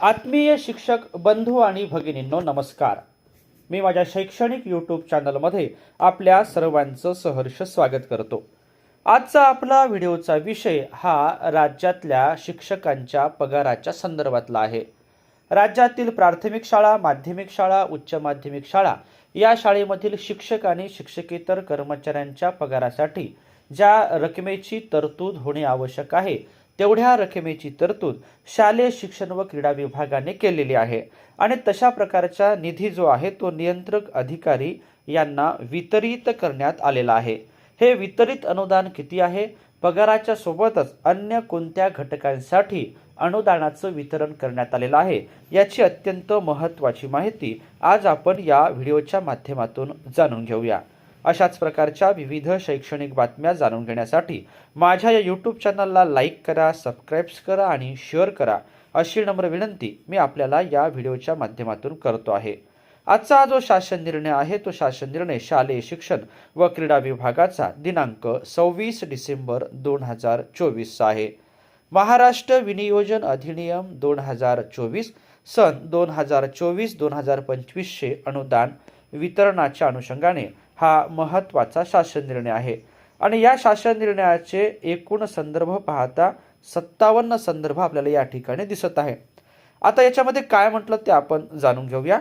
आत्मीय शिक्षक बंधू आणि भगिनींनो नमस्कार. मी माझ्या शैक्षणिक यूट्यूब चॅनलमध्ये आपल्या सर्वांचं सहर्ष स्वागत करतो. आजचा आपला व्हिडिओचा विषय हा राज्यातल्या शिक्षकांच्या पगाराच्या संदर्भातला आहे. राज्यातील प्राथमिक शाळा माध्यमिक शाळा उच्च माध्यमिक शाळा या शाळेमधील शिक्षक आणि शिक्षकेतर कर्मचाऱ्यांच्या पगारासाठी ज्या रकमेची तरतूद होणे आवश्यक आहे तेवढ्या रकमेची तरतूद शालेय शिक्षण व क्रीडा विभागाने केलेली आहे. आणि तशा प्रकारचा निधी जो आहे तो नियंत्रक अधिकारी यांना वितरित करण्यात आलेला आहे. हे वितरित अनुदान किती आहे? पगाराच्या सोबतच अन्य कोणत्या घटकांसाठी अनुदानाचं वितरण करण्यात आलेलं आहे याची अत्यंत महत्त्वाची माहिती आज आपण या व्हिडिओच्या माध्यमातून जाणून घेऊया. अशाच प्रकारच्या विविध शैक्षणिक बातम्या जाणून घेण्यासाठी माझ्या या यूट्यूब चॅनलला लाईक करा सबस्क्राईब्स करा आणि शेअर करा अशी नम्र विनंती मी आपल्याला या व्हिडिओच्या माध्यमातून करतो आहे. आजचा जो शासन निर्णय आहे तो शासन निर्णय शालेय शिक्षण व क्रीडा विभागाचा दिनांक सव्वीस डिसेंबर दोन हजार चोवीसचा आहे. महाराष्ट्र विनियोजन अधिनियम दोन हजार चोवीस सन दोन हजार चोवीस दोन हजार पंचवीसचे अनुदान वितरणाच्या अनुषंगाने हा महत्त्वाचा शासन निर्णय आहे. आणि या शासन निर्णयाचे एकूण संदर्भ पाहता सत्तावन्न संदर्भ आपल्याला या ठिकाणी दिसत आहे. आता याच्यामध्ये काय म्हटलं ते आपण जाणून घेऊया.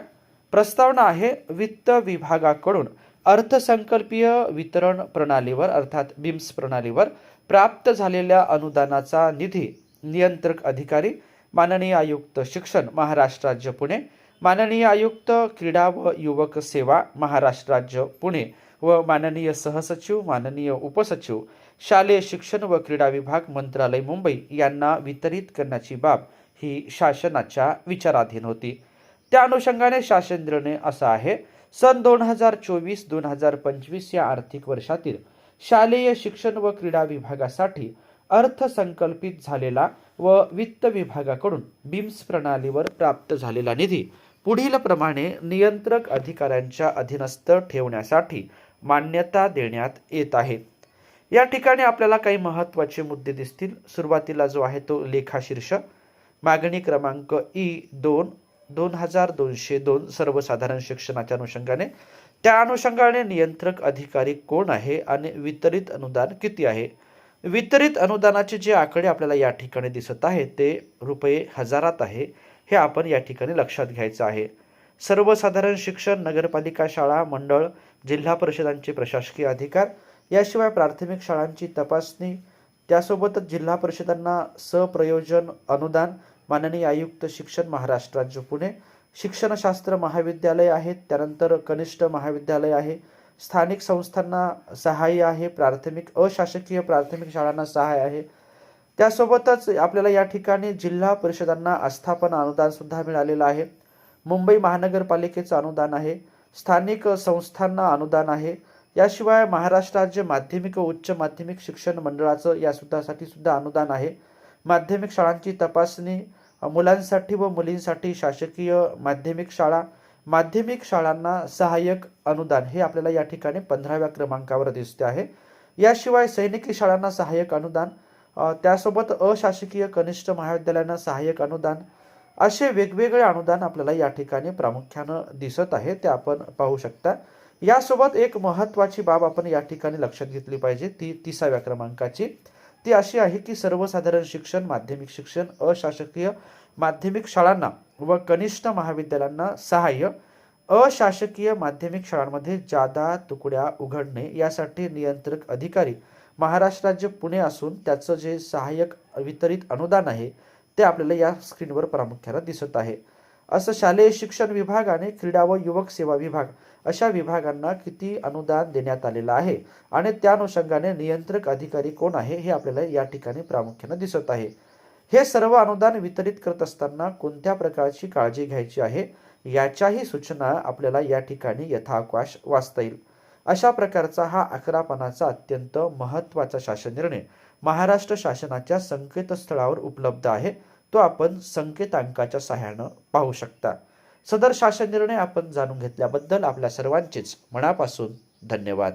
प्रस्तावना आहे वित्त विभागाकडून अर्थसंकल्पीय वितरण प्रणालीवर अर्थात बिम्स प्रणालीवर प्राप्त झालेल्या अनुदानाचा निधी नियंत्रक अधिकारी माननीय आयुक्त शिक्षण महाराष्ट्र राज्य पुणे माननीय आयुक्त क्रीडा व युवक सेवा महाराष्ट्र राज्य पुणे व माननीय सहसचिव माननीय उपसचिव शालेय शिक्षण व क्रीडा विभाग मंत्रालय मुंबई यांना वितरित करण्याची बाब ही शासनाच्या विचाराधीन होती. त्या अनुषंगाने शासन निर्णय असा आहे सन दोन हजार चोवीस दोन हजार पंचवीस या आर्थिक वर्षातील शालेय शिक्षण व क्रीडा विभागासाठी अर्थसंकल्पित झालेला व वित्त विभागाकडून बिम्स प्रणालीवर प्राप्त झालेला निधी पुढील प्रमाणे नियंत्रक अधिकाऱ्यांच्या अधीनस्थ ठेवण्यासाठी मान्यता देण्यात येत आहे. या ठिकाणी आपल्याला काही महत्त्वाचे मुद्दे दिसतील. सुरुवातीला जो आहे तो लेखाशीर्ष मागणी क्रमांक ई दोन दोन हजार दोनशे दोन सर्वसाधारण शिक्षणाच्या अनुषंगाने. त्या अनुषंगाने नियंत्रक अधिकारी कोण आहे आणि वितरित अनुदान किती आहे? वितरित अनुदानाचे जे आकडे आपल्याला या ठिकाणी दिसत आहे ते रुपये हजारात आहे. हे आपण या ठिकाणी लक्षात घ्यायचं आहे. सर्वसाधारण शिक्षण नगरपालिका शाळा मंडळ जिल्हा परिषदांचे प्रशासकीय अधिकार याशिवाय प्राथमिक शाळांची तपासणी त्यासोबतच जिल्हा परिषदांना सप्रयोजन अनुदान माननीय आयुक्त शिक्षण महाराष्ट्र राज्य पुणे शिक्षणशास्त्र महाविद्यालय आहेत त्यानंतर कनिष्ठ महाविद्यालय आहे स्थानिक संस्थांना सहाय्य आहे प्राथमिक अशासकीय प्राथमिक शाळांना सहाय्य आहे त्यासोबतच आपल्याला या ठिकाणी जिल्हा परिषदांना आस्थापन अनुदान सुद्धा मिळालेलं आहे. मुंबई महानगरपालिकेचं अनुदान आहे. स्थानिक संस्थांना अनुदान आहे. याशिवाय महाराष्ट्र राज्य माध्यमिक व उच्च माध्यमिक शिक्षण मंडळाचं या सुद्धासाठी सुद्धा अनुदान आहे. माध्यमिक शाळांची तपासणी मुलांसाठी व मुलींसाठी शासकीय माध्यमिक शाळा माध्यमिक शाळांना सहाय्यक अनुदान हे आपल्याला या ठिकाणी पंधराव्या क्रमांकावर दिसते आहे. याशिवाय सैनिकी शाळांना सहाय्यक अनुदान त्यासोबत अशासकीय कनिष्ठ महाविद्यालयांना सहाय्यक अनुदान असे वेगवेगळे अनुदान आपल्याला या ठिकाणी प्रामुख्यानं दिसत आहे ते आपण पाहू शकता. यासोबत एक महत्त्वाची बाब आपण या ठिकाणी लक्षात घेतली पाहिजे ती तिसाव्या क्रमांकाची. ती अशी आहे की सर्वसाधारण शिक्षण माध्यमिक शिक्षण अशासकीय माध्यमिक शाळांना व कनिष्ठ महाविद्यालयांना सहाय्य अशासकीय माध्यमिक शाळांमध्ये जादा तुकड्या उघडणे यासाठी नियंत्रक अधिकारी महाराष्ट्र राज्य पुणे असून त्याचं जे सहाय्यक वितरित अनुदान आहे ते आपल्याला या स्क्रीनवर प्रामुख्याने दिसत आहे. असं शालेय शिक्षण विभाग आणि क्रीडा व युवक सेवा विभाग अशा विभागांना किती अनुदान देण्यात आलेलं आहे आणि त्या अनुषंगाने नियंत्रक अधिकारी कोण आहे हे आपल्याला या ठिकाणी प्रामुख्याने दिसत आहे. हे सर्व अनुदान वितरित करत असताना कोणत्या प्रकारची काळजी घ्यायची आहे याच्याही सूचना आपल्याला या ठिकाणी यथावकाश वाचता येईल. अशा प्रकारचा हा अकरापणाचा अत्यंत महत्त्वाचा शासन निर्णय महाराष्ट्र शासनाच्या संकेतस्थळावर उपलब्ध आहे. तो आपण संकेतांकाच्या सहाय्यानं पाहू शकता. सदर शासन निर्णय आपण जाणून घेतल्याबद्दल आपल्या सर्वांचेच मनापासून धन्यवाद.